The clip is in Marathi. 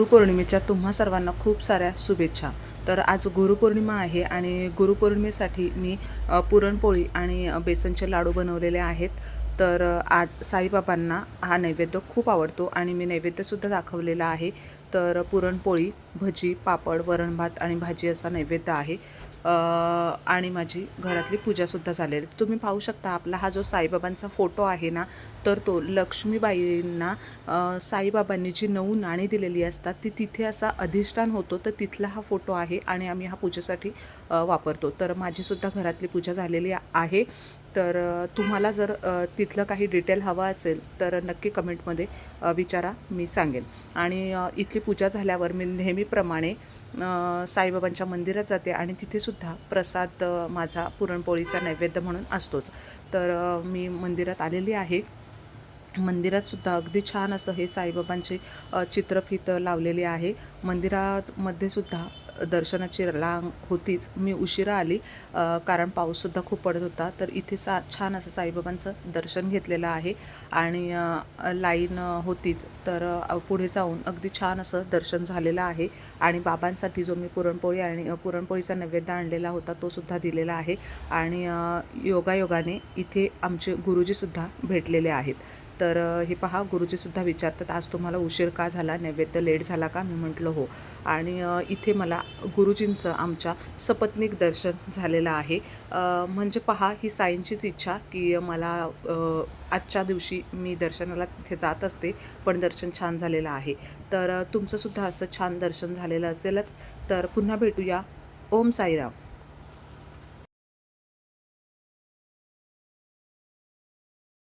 गुरुपौर्णिमेच्या तुम्हा सर्वांना खूप साऱ्या शुभेच्छा. तर आज गुरुपौर्णिमा आहे आणि गुरुपौर्णिमेसाठी मी पुरणपोळी आणि बेसनचे लाडू बनवलेले आहेत. तर आज साईबाबांना हा नैवेद्य खूप आवडतो आणि मी नैवेद्यसुद्धा दाखवलेला आहे. तर पुरणपोळी भजी पापड वरण भात आणि भाजी असा नैवेद्य आहे. आणि माझी घरातली पूजासुद्धा झालेली. तुम्ही पाहू शकता आपला हा जो साईबाबांचा फोटो आहे ना तर तो लक्ष्मीबाईंना साईबाबांनी जी नऊ नाणी दिलेली असतात ती तिथे असा अधिष्ठान होतो तर तिथला हा फोटो आहे आणि आम्ही हा पूजेसाठी वापरतो. तर माझीसुद्धा घरातली पूजा झालेली आहे. तर तुम्हाला जर तिथलं काही डिटेल हवं असेल तर नक्की कमेंटमध्ये विचारा मी सांगेन. आणि इथली पूजा झाल्यावर मी नेहमीप्रमाणे साईबाबांच्या मंदिरात जाते आणि तिथेसुद्धा प्रसाद माझा पुरणपोळीचा नैवेद्य म्हणून असतोच. तर मी मंदिरात आलेली आहे. मंदिरातसुद्धा अगदी छान असं हे साईबाबांचे चित्रफित लावलेली आहे. मंदिरामध्ये सुद्धा दर्शनाची रांग होतीच. मी उशिरा आली कारण पाऊससुद्धा खूप पडत होता. तर इथे सा छान असं साईबाबांचं दर्शन घेतलेलं आहे आणि लाईन होतीच. तर पुढे जाऊन अगदी छान असं दर्शन झालेलं आहे आणि बाबांसाठी जो मी पुरणपोळी आणि पुरणपोळीचा नैवेद्य आणलेला होता तो सुद्धा दिलेला आहे आणि योगायोगाने इथे आमचे गुरुजीसुद्धा भेटलेले आहेत. तर हे पहा गुरुजीसुद्धा विचारतात आज तुम्हाला उशीर का झाला? नैवेद्य लेट झाला का? मी म्हटलं हो. आणि इथे मला गुरुजींचं आमच्या सपत्निक दर्शन झालेलं आहे. म्हणजे पहा ही साईंचीच इच्छा की मला आजच्या दिवशी मी दर्शनाला तिथे जात असते पण दर्शन छान झालेलं आहे. तर तुमचंसुद्धा असं छान दर्शन झालेलं असेलच. तर पुन्हा भेटूया. ओम साईराम.